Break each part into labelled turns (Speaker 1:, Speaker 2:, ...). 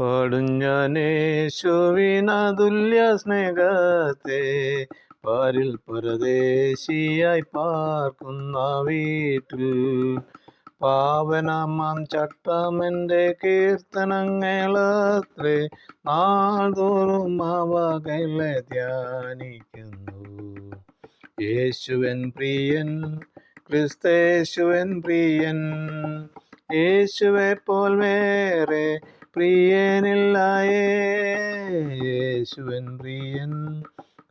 Speaker 1: പാടും ഞാനേശുവിനതുല്യ സ്നേഹത്തെ. പാരിൽ പരദേശിയായി പാർക്കുന്ന വീട്ടിൽ പാവനമാം ചട്ടമെന്റെ കീർത്തനങ്ങളത്രേ. നാൾതോറും അവകളെ ധ്യാനിക്കുന്നു. യേശുവൻ പ്രിയൻ ക്രിസ്തേശുവൻ പ്രിയൻ. യേശുവെ പോൽ വേറെ പ്രിയനില്ലായേ യേശുവൻ പ്രിയൻ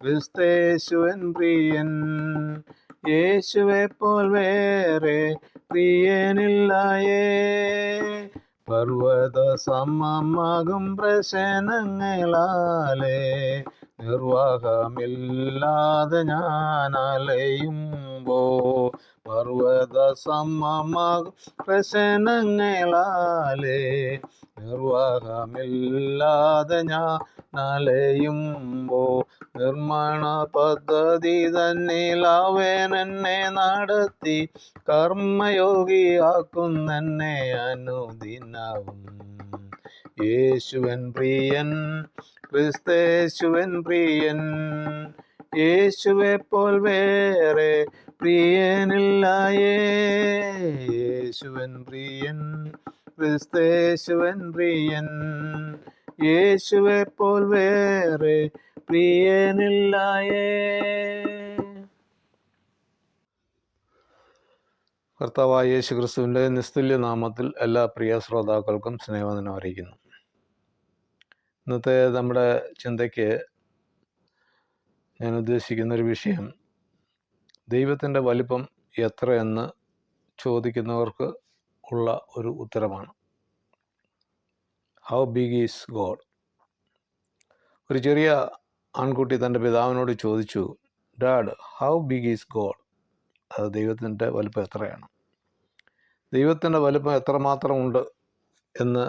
Speaker 1: ക്രിസ്തേശുവൻ പ്രിയൻ. യേശുവെ പോൽ വേറെ പ്രിയനില്ലായേ പർവത സമമാകും പ്രശ്നങ്ങളാലേ നിർവാഹമില്ലാതെ ഞാൻ അലയുമ്പോ പർവത സമമാകും പ്രശ്നങ്ങളാലേ. നിർവാഹമില്ലാതെ ഞാൻ നലയുമ്പോ നിർമ്മാണ പദ്ധതി തന്നിലവൻ എന്നെ നടത്തി കർമ്മയോഗിയാക്കുന്നെന്നെ അനുദിനവും. യേശുവൻ പ്രിയൻ ക്രിസ്തേശുവൻ പ്രിയൻ യേശുവെ പോൽ വേറെ പ്രിയനില്ലായേ. യേശുവൻ പ്രിയൻ ക്രിസ്തേശുവൻ പ്രിയൻ. യേശുവെ പോൽ വേറെ പ്രിയനില്ലായേ. കർത്താവായ യേശു ക്രിസ്തുവിന്റെ നിസ്തുല്യ നാമത്തിൽ എല്ലാ പ്രിയ ശ്രോതാക്കൾക്കും സ്നേഹവന്ദനം അറിയിക്കുന്നു. ഇന്നത്തെ നമ്മുടെ ചിന്തയ്ക്ക് ഞാൻ ഉദ്ദേശിക്കുന്ന ഒരു വിഷയം ദൈവത്തിന്റെ വലിപ്പം എത്രയെന്ന് ചോദിക്കുന്നവർക്ക് ഉള്ള ഒരു ഉത്തരമാണ്. ഹൗ ബിഗ് ഈസ് ഗോഡ് ഒരു ചെറിയ ആൺകുട്ടി തന്റെ പിതാവിനോട് ചോദിച്ചു dad how big is God അത് ദൈവത്തിന്റെ വലിപ്പം എത്രയാണ്? ദൈവത്തിന്റെ വലിപ്പം എത്രമാത്രം ഉണ്ട് എന്ന്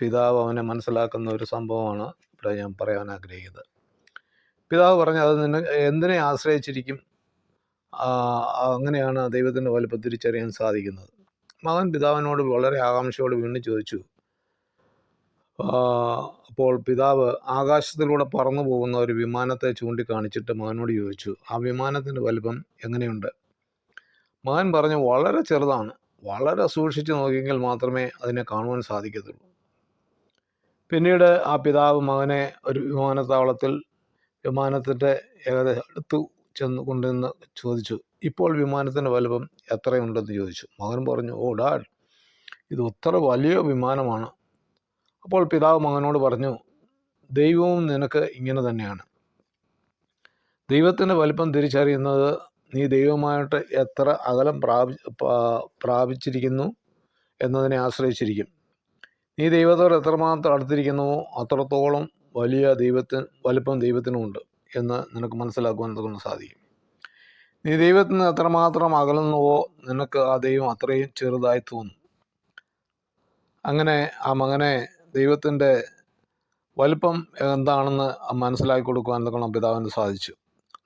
Speaker 1: പിതാവ് അവനെ മനസ്സിലാക്കുന്ന ഒരു സംഭവമാണ് ഇവിടെ ഞാൻ പറയാൻ ആഗ്രഹിക്കുന്നത്. പിതാവ് പറഞ്ഞു അത് നിന്നെ എന്തിനെ ആശ്രയിച്ചിരിക്കും? അങ്ങനെയാണ് ദൈവത്തിന്റെ വലിപ്പം തിരിച്ചറിയാൻ സാധിക്കുന്നത്. മകൻ പിതാവിനോട് വളരെ ആകാംക്ഷയോട് വീണ്ടും ചോദിച്ചു. അപ്പോൾ പിതാവ് ആകാശത്തിലൂടെ പറന്നു പോകുന്ന ഒരു വിമാനത്തെ ചൂണ്ടിക്കാണിച്ചിട്ട് മകനോട് ചോദിച്ചു ആ വിമാനത്തിന്റെ വലിപ്പം എങ്ങനെയുണ്ട്? മകൻ പറഞ്ഞു വളരെ ചെറുതാണ്. വളരെ സൂക്ഷിച്ച് നോക്കിയെങ്കിൽ മാത്രമേ അതിനെ കാണുവാൻ സാധിക്കത്തുള്ളൂ. പിന്നീട് ആ പിതാവ് മകനെ ഒരു വിമാനത്താവളത്തിൽ വിമാനത്തിന്റെ ഏകദേശം അടുത്ത് ചെന്ന് കൊണ്ടുവന്ന് ചോദിച്ചു ഇപ്പോൾ വിമാനത്തിന്റെ വലുപ്പം എത്രയുണ്ടെന്ന് ചോദിച്ചു. മകൻ പറഞ്ഞു ഓ ഡാഡ് ഇത് ഉത്തര വലിയ വിമാനമാണ്. അപ്പോൾ പിതാവ് മകനോട് പറഞ്ഞു ദൈവവും നിനക്ക് ഇങ്ങനെ തന്നെയാണ്. ദൈവത്തിന്റെ വലിപ്പം തിരിച്ചറിയുന്നത് നീ ദൈവമായിട്ട് എത്ര അകലം പ്രാപി പ്രാപിച്ചിരിക്കുന്നു എന്നതിനെ ആശ്രയിച്ചിരിക്കും. നീ ദൈവത്തോട് എത്രമാത്രം അടുത്തിരിക്കുന്നുവോ അത്രത്തോളം വലിയ ദൈവത്തിന് വലിപ്പം ദൈവത്തിനുമുണ്ട് എന്ന് നിനക്ക് മനസ്സിലാക്കുവാൻ കൊണ്ട് സാധിക്കും. നീ ദൈവത്തിൽ നിന്ന് എത്രമാത്രം അകലുന്നുവോ നിനക്ക് ആ ദൈവം അത്രയും ചെറുതായി തോന്നും. അങ്ങനെ ആ മകനെ ദൈവത്തിന്റെ വലിപ്പം എന്താണെന്ന് മനസ്സിലാക്കി കൊടുക്കുവാൻ എന്തൊക്കെ പിതാവിന് സാധിച്ചു.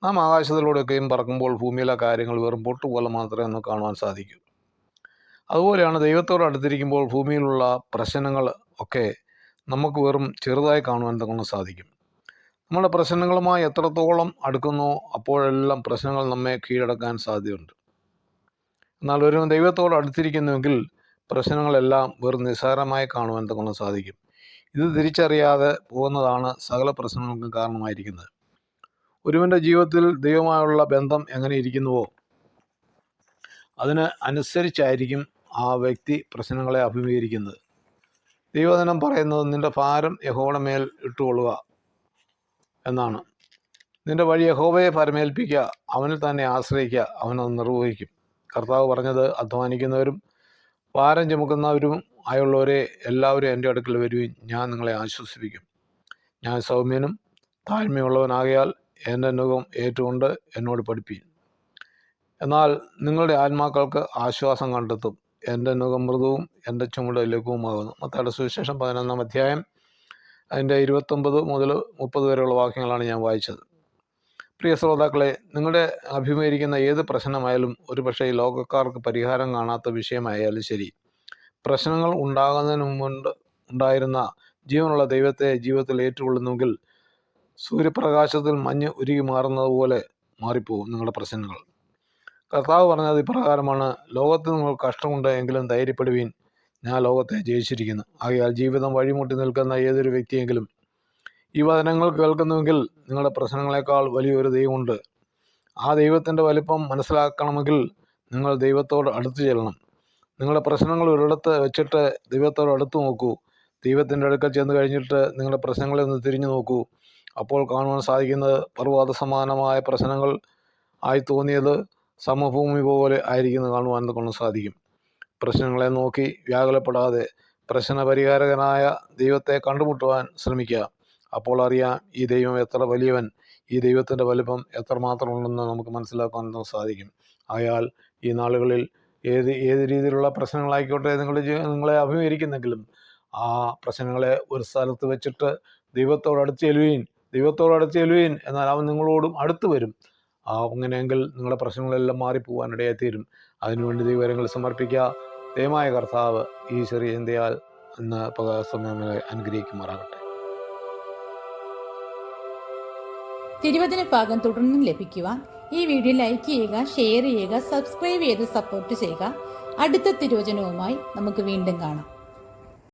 Speaker 1: നാം ആകാശത്തിലൂടെയൊക്കെയും പറക്കുമ്പോൾ ഭൂമിയിലെ കാര്യങ്ങൾ വെറും പൊട്ടുപോലെ മാത്രമേ നമുക്ക് കാണുവാൻ സാധിക്കൂ. അതുപോലെയാണ് ദൈവത്തോട് അടുത്തിരിക്കുമ്പോൾ ഭൂമിയിലുള്ള പ്രശ്നങ്ങൾ ഒക്കെ നമുക്ക് വെറും ചെറുതായി കാണുവാൻ തന്നെ സാധിക്കും. നമ്മുടെ പ്രശ്നങ്ങളുമായി എത്രത്തോളം അടുക്കുന്നോ അപ്പോഴെല്ലാം പ്രശ്നങ്ങൾ നമ്മെ കീഴടക്കാൻ സാധ്യതയുണ്ട്. എന്നാൽ ഒരു ദൈവത്തോട് അടുത്തിരിക്കുന്നുവെങ്കിൽ പ്രശ്നങ്ങളെല്ലാം വെറും നിസ്സാരമായി കാണുവാൻ തന്നെ സാധിക്കും. ഇത് തിരിച്ചറിയാതെ പോകുന്നതാണ് സകല പ്രശ്നങ്ങൾക്കും കാരണമായിരിക്കുന്നത്. ഒരുവന്റെ ജീവിതത്തിൽ ദൈവമായുള്ള ബന്ധം എങ്ങനെ ഇരിക്കുന്നുവോ അതിന് അനുസരിച്ചായിരിക്കും ആ വ്യക്തി പ്രശ്നങ്ങളെ അഭിമുഖീകരിക്കുന്നത്. ദൈവദിനം പറയുന്നത് നിന്റെ ഭാരം യഹോയുടെ മേൽ ഇട്ടുകൊള്ളുക എന്നാണ്. നിന്റെ വഴി യഹോവയെ പരമേൽപ്പിക്കുക അവനിൽ തന്നെ ആശ്രയിക്കുക അവനത് നിർവഹിക്കും. കർത്താവ് പറഞ്ഞത് അധ്വാനിക്കുന്നവരും ഭാരം ചുമക്കുന്നവരും ആയുള്ളവരെ എല്ലാവരും എന്റെ അടുക്കൽ വരുവിൻ. ഞാൻ നിങ്ങളെ ആശ്വസിപ്പിക്കും. ഞാൻ സൗമ്യനും താഴ്മയുള്ളവനാകയാൽ എന്റെ നുഖം ഏറ്റുകൊണ്ട് എന്നോട് പഠിപ്പീൻ. എന്നാൽ നിങ്ങളുടെ ആത്മാക്കൾക്ക് ആശ്വാസം കണ്ടെത്തും. എന്റെ നുഖം മൃദുവും എന്റെ ചുമട് ലഘുവുമാകുന്നു. മത്തയുടെ സുവിശേഷം പതിനൊന്നാം അധ്യായം അതിന്റെ ഇരുപത്തൊമ്പത് മുതൽ മുപ്പത് വരെയുള്ള വാക്യങ്ങളാണ് ഞാൻ വായിച്ചത്. പ്രിയ ശ്രോതാക്കളെ നിങ്ങളുടെ അഭിമുഖീകരിക്കുന്ന ഏത് പ്രശ്നമായാലും ഒരു പക്ഷേ ഈ ലോകക്കാർക്ക് പരിഹാരം കാണാത്ത വിഷയമായാലും ശരി. പ്രശ്നങ്ങൾ ഉണ്ടാകുന്നതിന് മുമ്പ് ഉണ്ടായിരുന്ന ജീവനുള്ള ദൈവത്തെ ജീവിതത്തിൽ ഏറ്റുകൊള്ളുന്നുവെങ്കിൽ സൂര്യപ്രകാശത്തിൽ മഞ്ഞ് ഉരുകി മാറുന്നത് പോലെ മാറിപ്പോകും നിങ്ങളുടെ പ്രശ്നങ്ങൾ. കർത്താവ് പറഞ്ഞത് ഇപ്രകാരമാണ് ലോകത്ത് നിങ്ങൾ കഷ്ടമുണ്ട് എങ്കിലും ധൈര്യപ്പെടുവീൻ. ഞാൻ ലോകത്തെ ജയിച്ചിരിക്കുന്നു. ആകയാൽ ജീവിതം വഴിമുട്ടി നിൽക്കുന്ന ഏതൊരു വ്യക്തിയെങ്കിലും. ഈ വചനങ്ങൾ കേൾക്കുന്നുവെങ്കിൽ നിങ്ങളുടെ പ്രശ്നങ്ങളെക്കാൾ വലിയൊരു ദൈവമുണ്ട്. ആ ദൈവത്തിന്റെ വലിപ്പം മനസ്സിലാക്കണമെങ്കിൽ നിങ്ങൾ ദൈവത്തോട് അടുത്ത് ചെല്ലണം. നിങ്ങളുടെ പ്രശ്നങ്ങൾ ഒരിടത്ത് വെച്ചിട്ട് ദൈവത്തോട് അടുത്ത് നോക്കൂ. ദൈവത്തിന്റെ അടുക്കൽ ചെന്ന് കഴിഞ്ഞിട്ട് നിങ്ങളുടെ പ്രശ്നങ്ങളെ ഒന്ന് തിരിഞ്ഞു നോക്കൂ. അപ്പോൾ കാണുവാൻ സാധിക്കുന്നത് പർവത സമാനമായ പ്രശ്നങ്ങൾ ആയി തോന്നിയത് സമഭൂമി പോലെ ആയിരിക്കുന്നത് കാണുവാൻ കൊണ്ട് സാധിക്കും. പ്രശ്നങ്ങളെ നോക്കി വ്യാകുലപ്പെടാതെ പ്രശ്നപരിഹാരകനായ ദൈവത്തെ കണ്ടുമുട്ടുവാൻ ശ്രമിക്കുക. അപ്പോൾ അറിയാം ഈ ദൈവം എത്ര വലിയവൻ ഈ ദൈവത്തിന്റെ വലിപ്പം എത്രമാത്രം ഉണ്ടെന്ന് നമുക്ക് മനസ്സിലാക്കാൻ സാധിക്കും. അയാൾ ഈ നാളുകളിൽ ഏത് ഏത് രീതിയിലുള്ള പ്രശ്നങ്ങളായിക്കോട്ടെ നിങ്ങളുടെ ജീ നിങ്ങളെ അഭിമുഖീകരിക്കുന്നെങ്കിലും ആ പ്രശ്നങ്ങളെ ഒരു സ്ഥലത്ത് വെച്ചിട്ട് ദൈവത്തോട് അടുത്ത് ചെല്ലുവീൻ ദൈവത്തോട് അടുത്ത് ചെല്ലുവീൻ എന്നാൽ അവൻ നിങ്ങളോടും അടുത്ത് വരും. അങ്ങനെയെങ്കിൽ നിങ്ങളുടെ പ്രശ്നങ്ങളെല്ലാം മാറിപ്പോവാനിടയായി ഇടയായിത്തീരും അതിനുവേണ്ടി ദൈവകരങ്ങൾ സമർപ്പിക്കുക. ദയമായ കർത്താവ് ഈ ചെറിയ ചിന്തയാൽ ഇന്ന് സമയം അനുഗ്രഹിക്കുമാറാകട്ടെ.
Speaker 2: തിരുവചന ഭാഗം തുടർന്നും ലഭിക്കുവാൻ ഈ വീഡിയോ ലൈക്ക് ചെയ്യുക ഷെയർ ചെയ്യുക സബ്സ്ക്രൈബ് ചെയ്ത് സപ്പോർട്ട് ചെയ്യുക. അടുത്ത തിരുവചനവുമായി നമുക്ക് വീണ്ടും കാണാം.